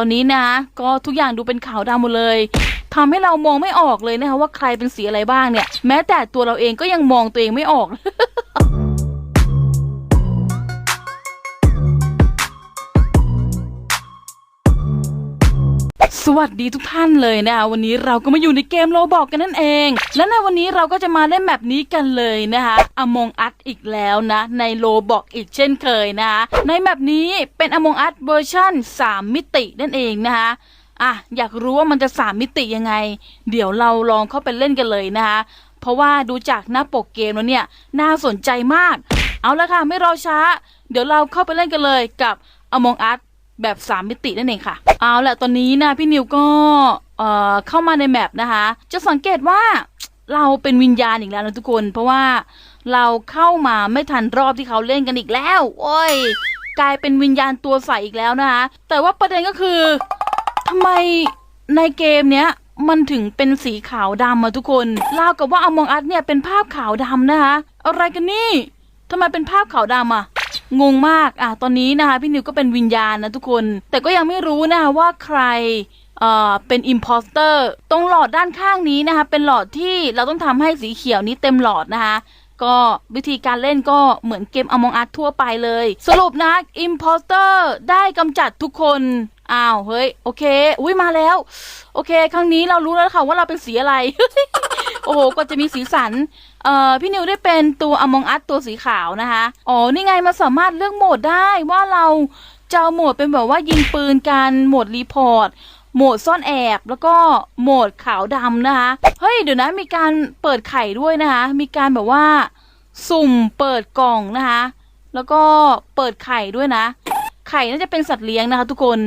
ตอนนี้นะก็ทุกอย่างดูเป็นขาวดำหมดเลยทำให้เรามองไม่ออกเลยนะคะว่าใครเป็นสีอะไรบ้างเนี่ย แม้แต่ตัวเราเองก็ยังมองตัวเองไม่ออก สวัสดีทุกท่านเลยนะคะวันนี้เราก็มาอยู่ในเกมโลบอกกันนั่นเอง และในวันนี้เราก็จะมาเล่นแบบนี้กันเลยนะคะอมองอัดอีกแล้วนะ ในโลบอกอีกเช่นเคยนะคะในแบบนี้เป็นอมองอัดเวอร์ชัน3 มิตินั่นเองนะคะอะอยากรู้ว่ามันจะ3มิติยังไง เดี๋ยวเราลองเข้าไปเล่นกันเลยนะคะเพราะว่าดูจากหน้าปกเกมแล้วเนี่ยน่าสนใจมาก เอาละค่ะไม่รอช้า เดี๋ยวเราเข้าไปเล่นกันเลยกับ Among Us แบบ3มิตินั่นเองค่ะ เอาละตอนนี้นะพี่นิวก็เอ่อเข้ามาในแมปนะคะ จะสังเกตว่าเราเป็นวิญญาณอีกแล้วนะทุกคน เพราะว่าเราเข้ามาไม่ทันรอบที่เขาเล่นกันอีกแล้ว โอ้ย กลายเป็นวิญญาณตัวใสอีกแล้วนะคะ แต่ว่าประเด็นก็คือทำไมในเกมเนี้ยมันถึงเป็นสีขาวดำอะทุกคนเรากับว่า Among Us เนี่ยเป็นภาพขาวดำนะคะ อะไรกันนี่ทำไมเป็นภาพขาวดำอะ งงมากอะตอนนี้นะคะ พี่นิวก็เป็นวิญญาณนะทุกคน แต่ก็ยังไม่รู้นะคะว่าใครเอ่อเป็นอิมพอสเตอร์ตรงหลอดด้านข้างนี้นะคะ เป็นหลอดที่เราต้องทำให้สีเขียวนี้เต็มหลอดนะคะก็วิธีการเล่นก็เหมือนเกม Among Us ทั่วไปเลย สรุปนะอิมพอสเตอร์ได้กำจัดทุกคน อ้าว เฮ้ย โอเค อุ้ยมาแล้ว โอเค ครั้งนี้เรารู้แล้วค่ะว่าเราเป็นสีอะไร โอ้โห ก็จะมีสีสัน เอ่อพี่นิวได้เป็นตัว Among Us ตัวสีขาวนะคะอ๋อนี่ไงมาสามารถเลือกโหมดได้ว่าเราจะเอาโหมดเป็นแบบว่ายิงปืนกันโหมดรีพอร์ตโหมดซ่อนแอบแล้วก็โหมดขาวดำนะคะ เฮ้ยเดี๋ยวนะมีการเปิดไข่ด้วยนะคะ มีการแบบว่า สุ่มเปิดกล่องนะคะ แล้วก็เปิดไข่ด้วยนะ ไข่น่าจะเป็นสัตว์เลี้ยงนะคะ ทุกคน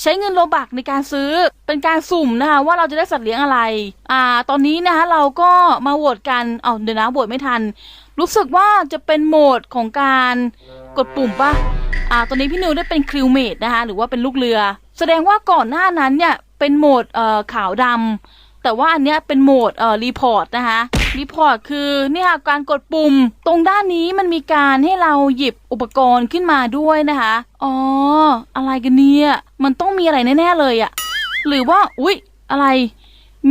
ใช้เงินโลบักในการซื้อเป็นการสุ่มนะคะว่าเราจะได้สัตว์เลี้ยงอะไร อ่า ตอนนี้นะคะเราก็มาโหวตกันเอาเดี๋ยวนะโหวตไม่ทัน รู้สึกว่าจะเป็นโหมดของการกดปุ่มปะอ่า ตอนนี้พี่นิวได้เป็นคริวเมดนะคะหรือว่าเป็นลูกเรือ แสดงว่าก่อนหน้านั้นเนี่ยเป็นโหมดเอ่อขาวดำ แต่ว่าอันเนี้ยเป็นโหมดเอ่อรีพอร์ตนะคะรีพอร์ตคือเนี่ยการกดปุ่ม ตรงด้านนี้มันมีการให้เราหยิบอุปกรณ์ขึ้นมาด้วยนะคะ อ๋อ อะไรกันเนี่ย มันต้องมีอะไรแน่ ๆ เลยอะหรือว่า อุ๊ย อะไร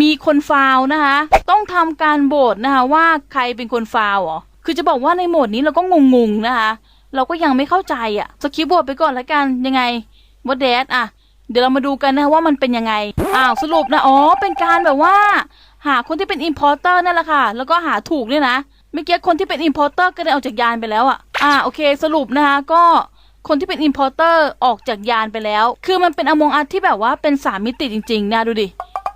มีคนฟาวนะคะ ต้องทำการโบทนะคะว่าใครเป็นคนฟาวล์เหรอคือจะบอกว่าในโหมดนี้เราก็งงๆนะคะ เราก็ยังไม่เข้าใจอะสคิปบทไปก่อนละกันยังไงว่าแดดอะ เดี๋ยวเรามาดูกันนะว่ามันเป็นยังไง อ้าวสรุปนะ อ๋อ เป็นการแบบว่า หาคนที่เป็น importer นั่นแหละค่ะ แล้วก็หาถูกเนี่ยนะ เมื่อกี้คนที่เป็น importer ก็ได้ออกจากยานไปแล้วอะ อ่า โอเค สรุปนะคะก็คนที่เป็น importer ออกจากยานไปแล้ว คือมันเป็นอมงอัดที่แบบว่าเป็นสามมิติจริงๆนะดูดิ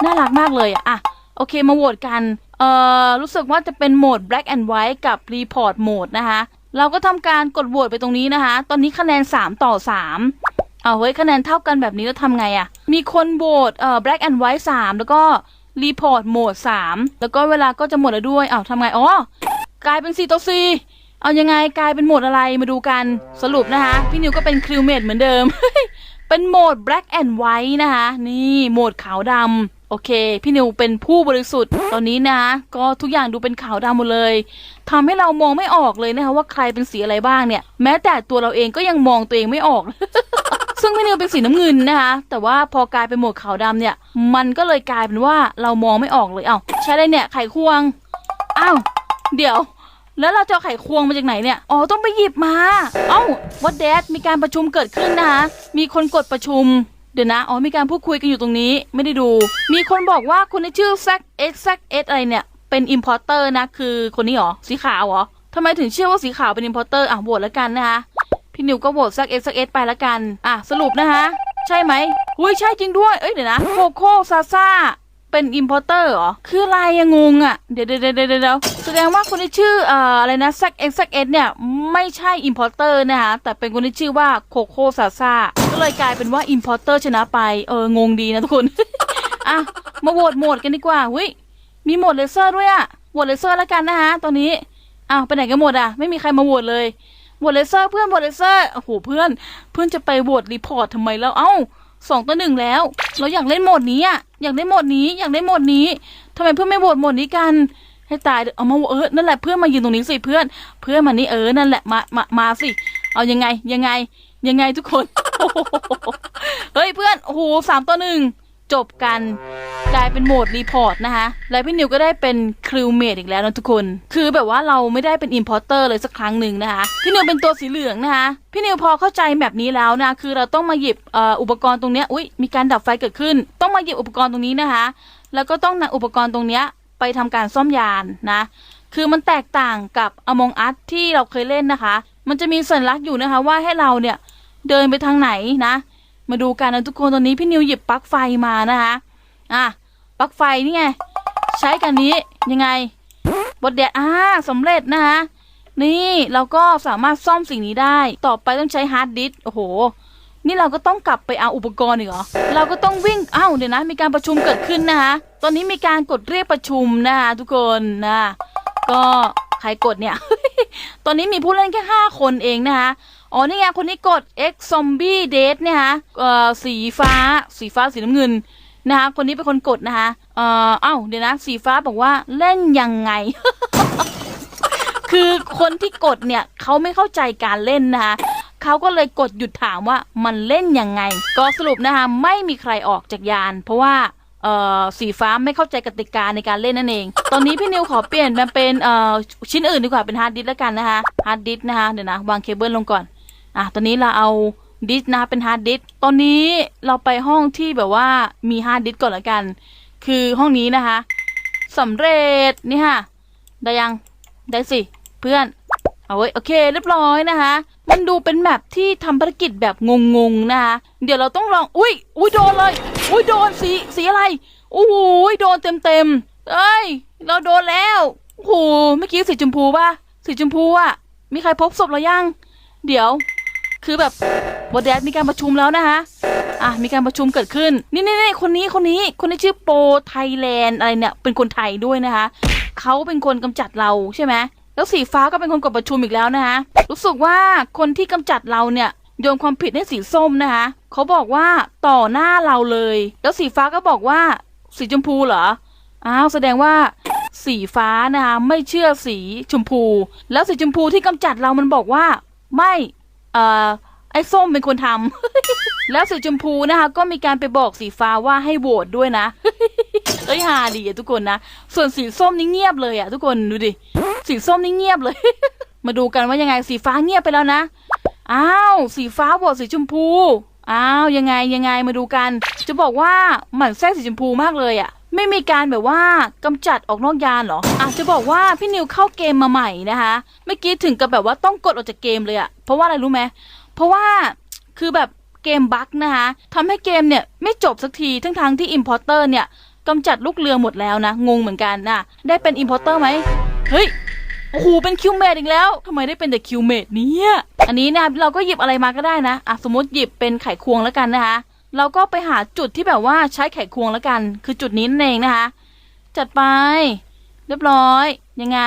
น่ารักมากเลยอะอะ โอเค มาโหวตกัน เอ่อ รู้สึกว่าจะเป็นโหมด black and white กับ report mode นะคะ เราก็ทำการกดโหวตไปตรงนี้นะคะ ตอนนี้คะแนน 3 ต่อ 3 เอาเฮ้ยคะแนนเท่ากันแบบนี้แล้วทำไงอะมีคนโหวตเอ่อ black and white 3 แล้วก็ report mode 3แล้วก็เวลาก็จะหมดแล้วด้วยอ้าทำไงอ๋อกลายเป็น4ต่อ4เอายังไงกลายเป็นโหมดอะไรมาดูกันสรุปนะคะ พี่นิวก็เป็นคริวเมดเหมือนเดิม เป็นโหมด black and white นะคะนี่โหมดขาวดำโอเค พี่นิวเป็นผู้บริสุทธิ์ตอนนี้นะ ก็ทุกอย่างดูเป็นขาวดำหมดเลยทำให้เรามองไม่ออกเลยนะคะว่าใครเป็นสีอะไรบ้างเนี่ย แม้แต่ตัวเราเองก็ยังมองตัวเองไม่ออก ซึ่งพี่นิวเป็นสีน้ำเงินนะคะ แต่ว่าพอกลายเป็นหมดขาวดำเนี่ย มันก็เลยกลายเป็นว่าเรามองไม่ออกเลย เอ้าใช่ได้เนี่ยไขควงอ้าวเดี๋ยว แล้วเราจะเอาไขควงมาจากไหนเนี่ย อ๋อต้องไปหยิบมา เอ้าวัดแดดมีการประชุมเกิดขึ้นนะคะมีคนกดประชุมเดี๋ยวนะ อ๋อ มีการพูดคุยกันอยู่ตรงนี้ ไม่ได้ดู มีคนบอกว่าคนที่ชื่อ z x z x อะไรเนี่ย เป็น importer นะ คือคนนี้เหรอ สีขาวเหรอทำไมถึงเชื่อว่าสีขาวเป็น importer อะโหวตแล้วกันนะคะ พี่นิวก็โหวต z x z x ไปล้วกัน อะ สรุปนะคะใช่ไหมอุ้ยใช่จริงด้วย เอ้ยเดี๋ยวนะโคโค่ซาซ่าเป็น importer เหรอ คืออะไรอะงงงอะเดี๋ยวเดี๋ยวเดี๋ยวเดี๋ยวแสดงว่าคนที่ชื่อเอ่ออะไรนะ z x z x เอซเนี่ย ไม่ใช่ importer นะคะแต่เป็นคนที่ชื่อว่าโคโค่ซาซ่าก็เลยกลายเป็นว่า importer ชนะไป เอองงดีนะทุกคน อะ มาโหวตโหมดกันดีกว่าหุ้ยมีโหมดเลเซอร์ด้วยอะโหวตเลเซอร์แล้วกันนะคะตอนนี้อ้าวไปไหนกันหมดอะ ไม่มีใครมาโหวตเลย โหวตเลเซอร์เพื่อนโหวตเลเซอร์โอ้โหเพื่อน เพื่อนจะไปโหวตรีพอร์ตทำไมแล้วเอ้าสองต่อหนึ่งแล้ว เราอยากเล่นโหมดนี้อะอยากเล่นโหมดนี้อยากเล่นโหมดนี้ทำไมเพื่อนไม่โหวตโหมดนี้กันให้ตายเอามาเออนั่นแหละเพื่อนมายืนตรงนี้สิเพื่อน เพื่อนมานี่เออนั่นแหละมามามาสิ เอายังไงยังไง ยังไงทุกคนเฮ้ยเพื่อนโอ้โหสามต่อหนึ่ง จบกันกลายเป็นโหมดรีพอร์ตนะคะ แล้วพี่นิวก็ได้เป็นคริวเมดอีกแล้วนะทุกคน คือแบบว่าเราไม่ได้เป็นอิ p พอร์เตอร์เลยสักครั้งหนึ่งนะคะ พี่นิวเป็นตัวสีเหลืองนะคะ พี่นิวพอเข้าใจแบบนี้แล้วนะ คือเราต้องมาหยิบอ,อุปกรณ์ตรงนี้อุ้ยมีการดับไฟเกิดขึ้น ต้องมาหยิบอุปกรณ์ตรงนี้นะคะ แล้วก็ต้องนำอุปกรณ์ตรงนี้ไปทำการซ่อมยานนะ คือมันแตกต่างกับ Among Us ที่เราเคยเล่นนะคะ มันจะมีสัญลักษณ์อยู่นะคะว่าให้เราเนี่ยเดินไปทางไหนนะ มาดูกันนะทุกคนตอนนี้พี่นิวหยิบปลั๊กไฟมานะคะอะปลั๊กไฟนี่ไง ใช้กันนี้ยังไงบดแดดอ่าสำเร็จนะคะนี่เราก็สามารถซ่อมสิ่งนี้ได้ ต่อไปต้องใช้ฮาร์ดดิสโอ้โห นี่เราก็ต้องกลับไปเอาอุปกรณ์อีกเหรอ เราก็ต้องวิ่งอ้าวเดี๋ยวนะ มีการประชุมเกิดขึ้นนะคะ ตอนนี้มีการกดเรียกประชุมนะคะทุกคนนะ ก็ ใครกดเนี่ย ตอนนี้มีผู้เล่นแค่ห้าคนเองนะคะ อ๋อ นี่ไง คนนี้กด X Zombie Date เนี่ยฮะเอ่อ สีฟ้า สีฟ้า สีน้ำเงินนะคะ คนนี้เป็นคนกดนะคะ เอ่อ เอ้า เดี๋ยวนะ สีฟ้าบอกว่าเล่นยังไง คือคนที่กดเนี่ยเขาไม่เข้าใจการเล่นนะคะเขาก็เลยกดหยุดถามว่ามันเล่นยังไง ก็สรุปนะคะไม่มีใครออกจากยาน เพราะว่า เอ่อสีฟ้าไม่เข้าใจกติกาในการเล่นนั่นเอง ตอนนี้พี่นิวขอเปลี่ยนมาเป็นเอ่อชิ้นอื่นดีกว่าเป็นฮาร์ดดิสก์แล้วกันนะคะฮาร์ดดิสก์นะคะเดี๋ยวนะวางเคเบิลลงก่อนอะตอนนี้เราเอาดิสก์นะคะเป็นฮาร์ดดิสก์ตอนนี้เราไปห้องที่แบบว่ามีฮาร์ดดิสก์ก่อนละกัน คือห้องนี้นะคะสำเร็จนี่ค่ะได้ยังได้สิเพื่อนเอาไว้โอเค เรียบร้อยนะคะ มันดูเป็นแมปที่ทำภารกิจแบบงงๆนะคะเดี๋ยวเราต้องลองอุ้ยอุ้ยโดนเลย อุ้ยโดนสีสีอะไรโอ้โหโดนเต็มๆเอ้ย เราโดนแล้วโอ้โหเมื่อกี้สีชมพูป่ะสีชมพูอะมีใครพบศพเรายัง เดี๋ยว คือแบบบอดแดดมีการประชุมแล้วนะคะอะมีการประชุมเกิดขึ้น นี่นี่นี่คนนี้คนนี้คนนี้ชื่อโปไทยแลนด์อะไรเนี่ย เป็นคนไทยด้วยนะคะเขาเป็นคนกำจัดเราใช่ไหมแล้วสีฟ้าก็เป็นคนกดประชุมอีกแล้วนะคะรู้สึกว่าคนที่กำจัดเราเนี่ย โยนความผิดให้สีส้มนะคะเขาบอกว่าต่อหน้าเราเลย แล้วสีฟ้าก็บอกว่า สีชมพูเหรออ้าวแสดงว่า สีฟ้านะคะไม่เชื่อสีชมพู แล้วสีชมพูที่กำจัดเรามันบอกว่า ไม่เอ่อไอ้ส้มเป็นคนทำแล้วสีชมพูนะคะก็มีการไปบอกสีฟ้าว่าให้โหวตด้วยนะเอ้ยฮาดีอะทุกคนนะ ส่วนสีส้มนี่เงียบเลยอะทุกคนดูดิ สีส้มนี่เงียบเลย มาดูกันว่ายังไงสีฟ้าเงียบไปแล้วนะ อ้าว สีฟ้าโหวตสีชมพู อ้าว ยังไงยังไงมาดูกัน จะบอกว่าหมั่นไส้สีชมพูมากเลยอะไม่มีการแบบว่ากำจัดออกนอกยานเหรออะจะบอกว่าพี่นิวเข้าเกมมาใหม่นะคะ เมื่อกี้ถึงกับแบบว่าต้องกดออกจากเกมเลยอะเพราะว่าอะไรรู้ไหมเพราะว่าคือแบบเกมบั๊กนะคะทำให้เกมเนี่ยไม่จบสักทีทั้งทางที่ Importer เนี่ยกำจัดลูกเรือหมดแล้วนะ งงเหมือนกันนะ ได้เป็น Importer ไหม เฮ้ย อ้โหเป็นคิวเมดอีกแล้วทำไมได้เป็นแต่คิวเมดเนี่ยอันนี้นะเราก็หยิบอะไรมาก็ได้นะอะสมมติหยิบเป็นไขควงแล้วกันนะคะ เราก็ไปหาจุดที่แบบว่าใช้ไขควงแล้วกัน คือจุดนี้นั่นเองนะคะ จัดไป เรียบร้อย ยังไง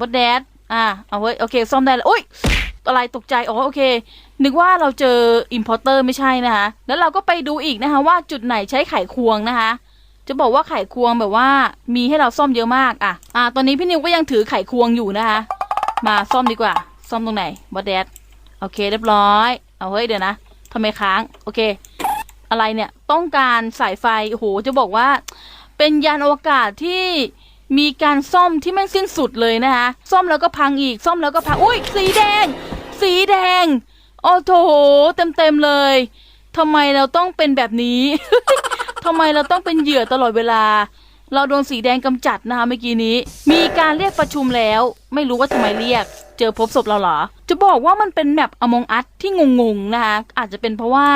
บดแดดอะเอาไว้โอเคซ่อมได้แล้วอุ้ยอะไรตกใจอ๋อโอเค นึกว่าเราเจออิมพอร์เตอร์ไม่ใช่นะคะ แล้วเราก็ไปดูอีกนะคะว่าจุดไหนใช้ไขควงนะคะ จะบอกว่าไขควงแบบว่า มีให้เราซ่อมเยอะมากอะอะตอนนี้พี่นิวก็ยังถือไขควงอยู่นะคะ มาซ่อมดีกว่า ซ่อมตรงไหนบอสแดดโอเคเรียบร้อย เอาเฮ้ยเดี๋ยวนะทำไมค้าง โอเค อะไรเนี่ยต้องการสายไฟโอ้โหจะบอกว่า เป็นยานอวกาศที่มีการซ่อมที่ไม่สิ้นสุดเลยนะคะ ซ่อมแล้วก็พังอีก ซ่อมแล้วก็พัง อุ้ย สีแดง สีแดง โอ้โถเต็มเต็มเลย ทำไมเราต้องเป็นแบบนี้ ทำไมเราต้องเป็นเหยื่อตลอดเวลา เราโดนสีแดงกำจัดนะคะเมื่อกี้นี้ มีการเรียกประชุมแล้ว ไม่รู้ว่าทำไมเรียก เจอพบศพเราเหรอ จะบอกว่ามันเป็นแมปอมองอัตที่งงๆนะคะอาจจะเป็นเพราะว่า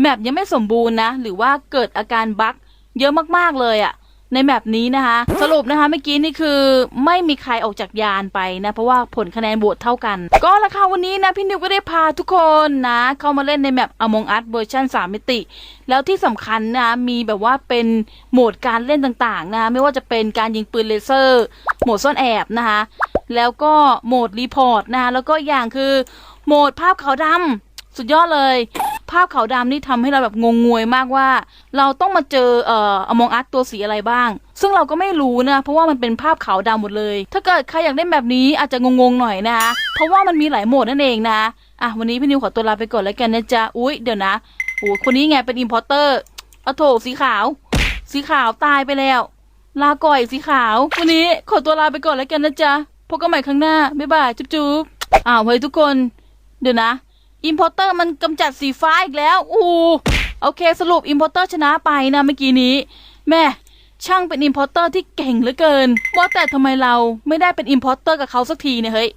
แมปยังไม่สมบูรณ์นะ หรือว่าเกิดอาการบั๊กเยอะมากๆเลยอะ ในแมปนี้นะคะ สรุปนะคะเมื่อกี้นี่คือไม่มีใครออกจากยานไปนะ เพราะว่าผลคะแนนโหวตเท่ากัน ก็ราคาวันนี้นะ พี่นิวก็ได้พาทุกคนนะ เข้ามาเล่นในแมป Among Us เวอร์ชัน3 มิติ แล้วที่สำคัญนะ มีแบบว่าเป็นโหมดการเล่นต่างๆนะไม่ว่าจะเป็นการยิงปืนเลเซอร์ โหมดซ่อนแอบนะคะแล้วก็โหมดรีพอร์ตนะคะแล้วก็อย่างคือโหมดภาพขาวดำสุดยอดเลย ภาพขาวดำนี่ทำให้เราแบบงงงวยมากว่า เราต้องมาเจอเอ่ออมองอัตตัวสีอะไรบ้าง ซึ่งเราก็ไม่รู้นะ เพราะว่ามันเป็นภาพขาวดำหมดเลย ถ้าเกิดใครอยากเล่นแบบนี้อาจจะงงๆหน่อยนะคะเพราะว่ามันมีหลายโหมดนั่นเองนะอะวันนี้พี่นิวขอตัวลาไปก่อนแล้วกันนะจ๊ะอุ๊ยเดี๋ยวนะโอ้คนนี้ไงเป็นอิมพอร์เตอร์เอาโถสีขาว สีขาวตายไปแล้ว ลาก่อยสีขาว วันนี้ขอตัวลาไปก่อนแล้วกันนะจ๊ะพบกันใหม่ครั้งหน้าบ๊ายบายจุ๊บจุ๊บอ้าวเฮ้ยทุกคน เดี๋ยวนะ อิมพอร์เตอร์มันกำจัดสีฟ้าอีกแล้ว อู้โอเค สรุปอิมพอร์เตอร์ชนะไปนะเมื่อกี้นี้ แม่ช่างเป็นอิมพอร์เตอร์ที่เก่งเหลือเกิน ว่าแต่ทำไมเราไม่ได้เป็นอิมพอร์เตอร์กับเขาสักทีเนี่ยเฮ้ย